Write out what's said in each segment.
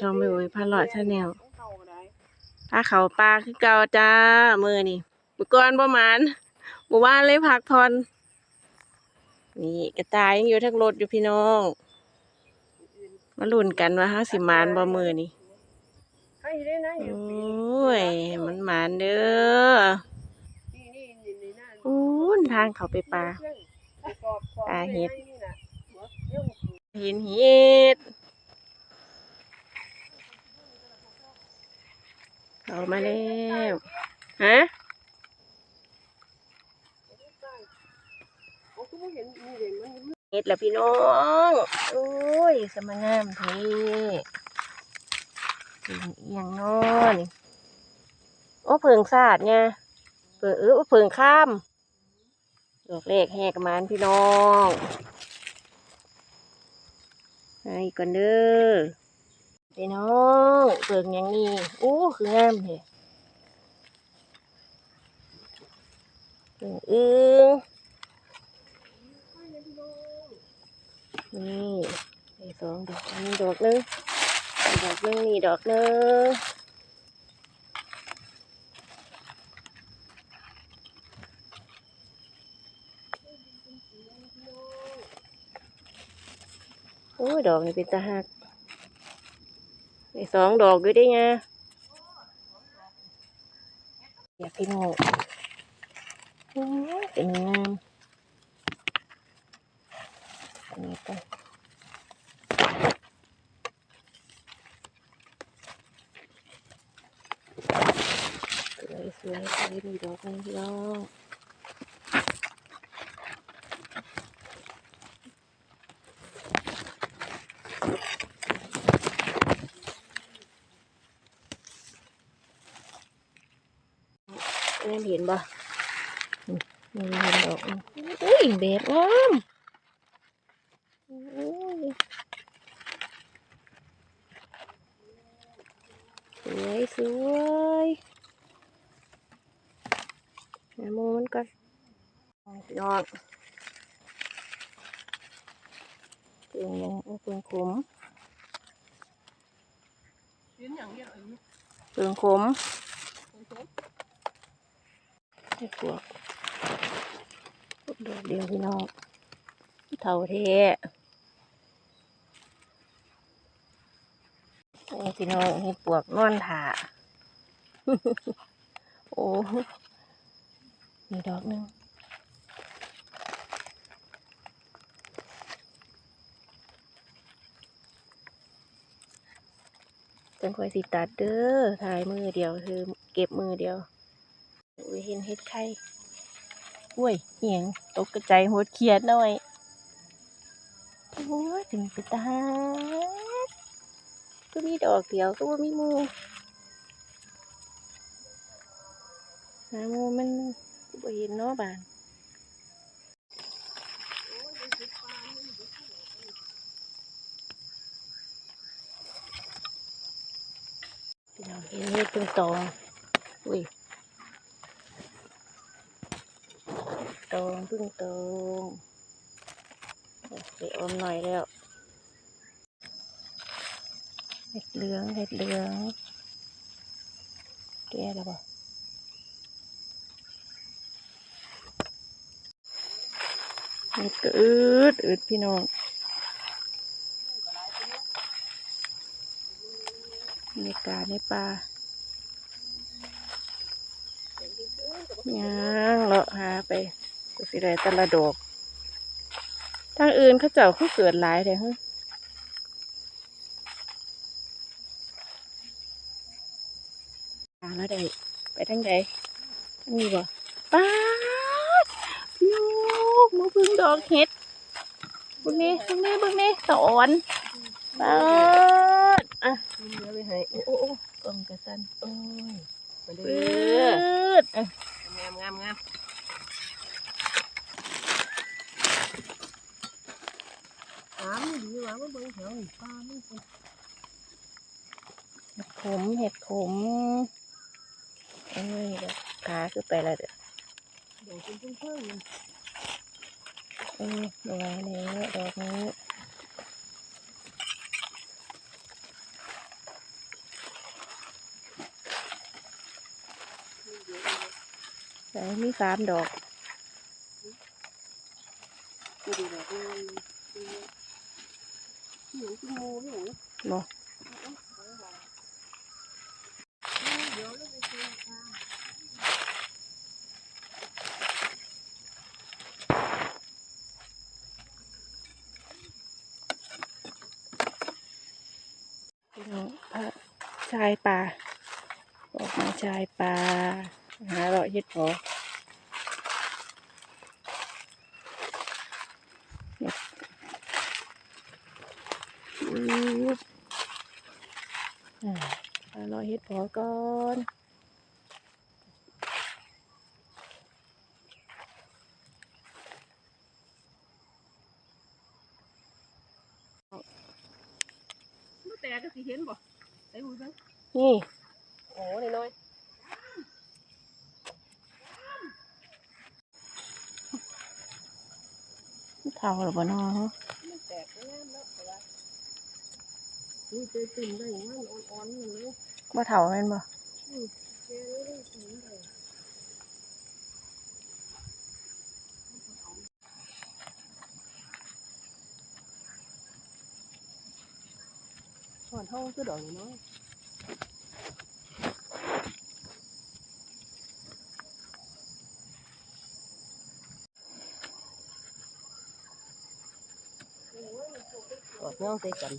ช่องไม่โอ้ยพาเลาะชาแนลพาเขาปลาคือเก่าจ้ามือนี่มือก่อนประมาณหมู่บ้านเลยพักพรนี่กระต่ายยังอยู่ทั้งรถอยู่พี่น้อง มาลุ้นกันว่าเฮาสิมานบ่มือนี่ให้ได้นะโอ้ยมันหมานเด้ออู้นทางเขาไปปลาปลาเห็ดเห็นเห็ด เขามาแล้วฮะเห็นมีเลยมันเห็ดแล้วพี่น้อง โอ้ย สมงามเทถึงเอียงนอนโอ้เพิงสาดไงเพิงเออเพิงข้ามดอกเลขแหกมานพี่น้องให้ก่อนเด้อ พี่น้องเพิงอย่างนี้โอ้คืองามเถอะเพิงอึ้งนี่ไอ้สองดอกนี่ดอกหนึงดอกหนึงนี่ดอกหนึงโอ้ยดอกนี่เป็นตาหัก ไอ้สองดอกด้วยได้ไงอยากพี่น้องโอ้ยเป็นงามอันนี้ก็สวยสวยสวยมีดอกนึงพี่น้อง นเห็นบ่อืมนี่เห็นดอกนึงอุ้ยแบบงามอุ้ยสวยสวยแม่มูมันก่อนพี่น้องเปลืองยังเอาเปลืองขมยืนอย่างเดียวเองเปลืองขม ให้พวกพวกดอกเดียวพี่น้องเท่าเทนี่พี่น้องให้ปวกนอนถาโอ้มีดอกหนึงจังคอยสิตัดเด้อถ่ายมือเดียวคือเก็บมือเดียว อุ้ยเห็นเห็ดไข่อุ้ยเหียงตกกระจายหัวเขียดหน่อยโอ้ยถึงไปตาก็มีดอกเดียวก็ว่ามีมูหามูมันบ่เห็นเนาะบานพี่น้องเห็นเห็ดเป็นตองอุ้ย ตองพิ่งตองไปอมหน่อยแล้วเห็ดเหลืองเห็ดเหลืองแก่แล้วบ่เห็ดก็อืดอืดพี่น้องบรรยากาในป่าย่างเลาะหาไป ก็สิได้แต่ละดอกทางอื่นเขาเจ้าคือเกิดหลายเลยฮะหาแล้วได้ไปทางใดทางนี้บ่ป้าดลูกมาเพึ่งดอกเห็ดเบึงนี่เบึงนี่เบึงนี่สอนป้าดอะเดี๋ยวไปให้โอ้โอ้โอ้กล่องกระสันโอ้ยมาปืเด้อดอะงามงามงาม มาเบิ่งแถวนี่ปลาม่เนเห็ดขมเห็ดขมเอ้ยขาคือไปแล้วเด้อเดี๋ยวคุณเพิ่งเพิ่งเออดอกนี้ดอกนี้แต่มีสามดอก พี่หนูบ่เดี๋ยวเราไปเจอปลองเอาชายป่าออกมาชายป่าหาเราะเฮ็ดพอเนี่ยอุ๊บอ่าหาเราะเฮ็ดพอก่อนลูกแต่ก็สิเห็นบ่ไอ้หูซังนี่โอ้ยน้อยเท่าหรือ บ่เนาะ มันแตกไปแล้วแล้วแต่ว่านี่เจอตุ่มได้อย่างนั้นอ่อนๆนี่เลย บ่เท่าแม่นบ่ เจอได้ตุ่มได้ถอนห้องคือดอกน้อย กอดน้องใส่กัน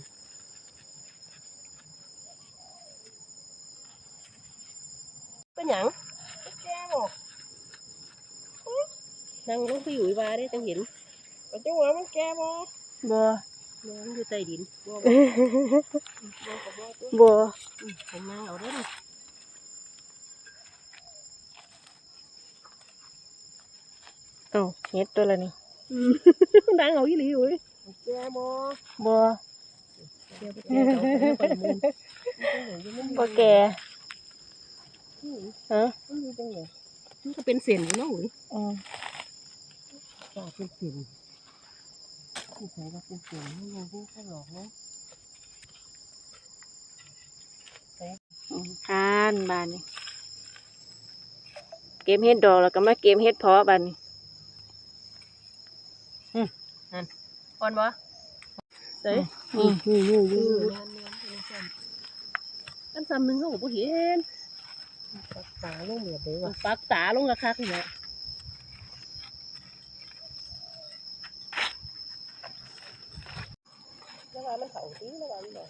เป็นหยังแก้บอกนั่งลงไปอยู่ว่าได้จังเห็นก็จังว่ามันแก้บ่บ่มันอยู่ใต้ดินบ่บ่บ่ก็บ่ตัวบ่อืมผมนั่งเอาได้ดิเอ้าเฮ็ดตัวละนี่นั่งเอาอีหลีอยู่เว้ยมันแก้บ่บ่แก้บ่แก้เอาไปเอาไปมันมันบ่แก่ ฮะมันอยู่จังไดมันก็เป็นเส้นอยู่เนาะเว้ยอืมจ้าเป็นเส้นผู้ชายก็เป็นเส้นไม่ยังพูดเขาหลอกเนาะอืมคานบานนี่เกมเฮ็ดดอกแล้วก็มาเกมเฮ็ดเพาะบานนี่อ่อนบ่เด้ยนี่นี่นี่นี่อันซ้ำหนึ่งเขาก็บ่เห็น ปักตาลงแบบนี้ว่ะปักตาลงกะคักเนี่ยแล้วว่ามันเขาตีแล้วว่ามันบ่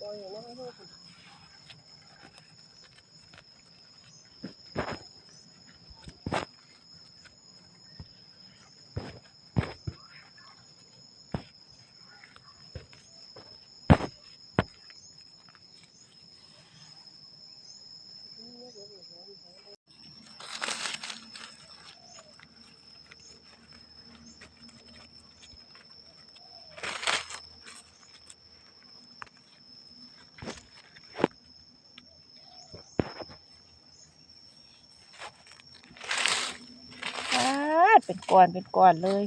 ปล่อยอย่างนั้นให้เขา คาด เป็นก้อนเป็นก้อนเลย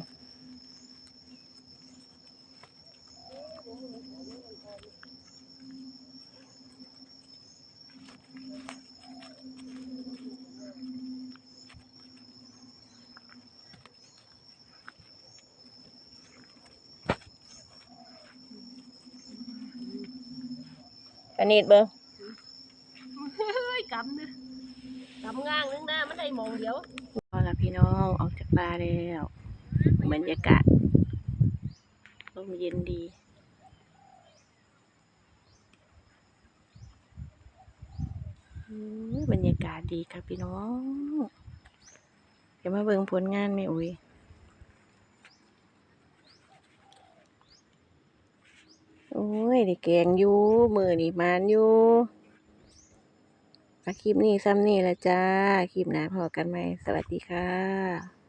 อันนี้เบิ่งเฮ้ยกำเนี่ยกำง่างนึงนะมันได้มองเดียว พี่น้องออกจากป่าแล้วบรรยากาศลมเย็นดีอืมบรรยากาศดีครับพี่น้องเดี๋ยวมาเบิ่งผลงานแม่อุ้ยโอ้ยได้แกงอยู่มือนี่มานอยู่ คลิปนี้ซ้ำนี่ละจ้า คลิปหน้าพอกันไหม สวัสดีค่ะ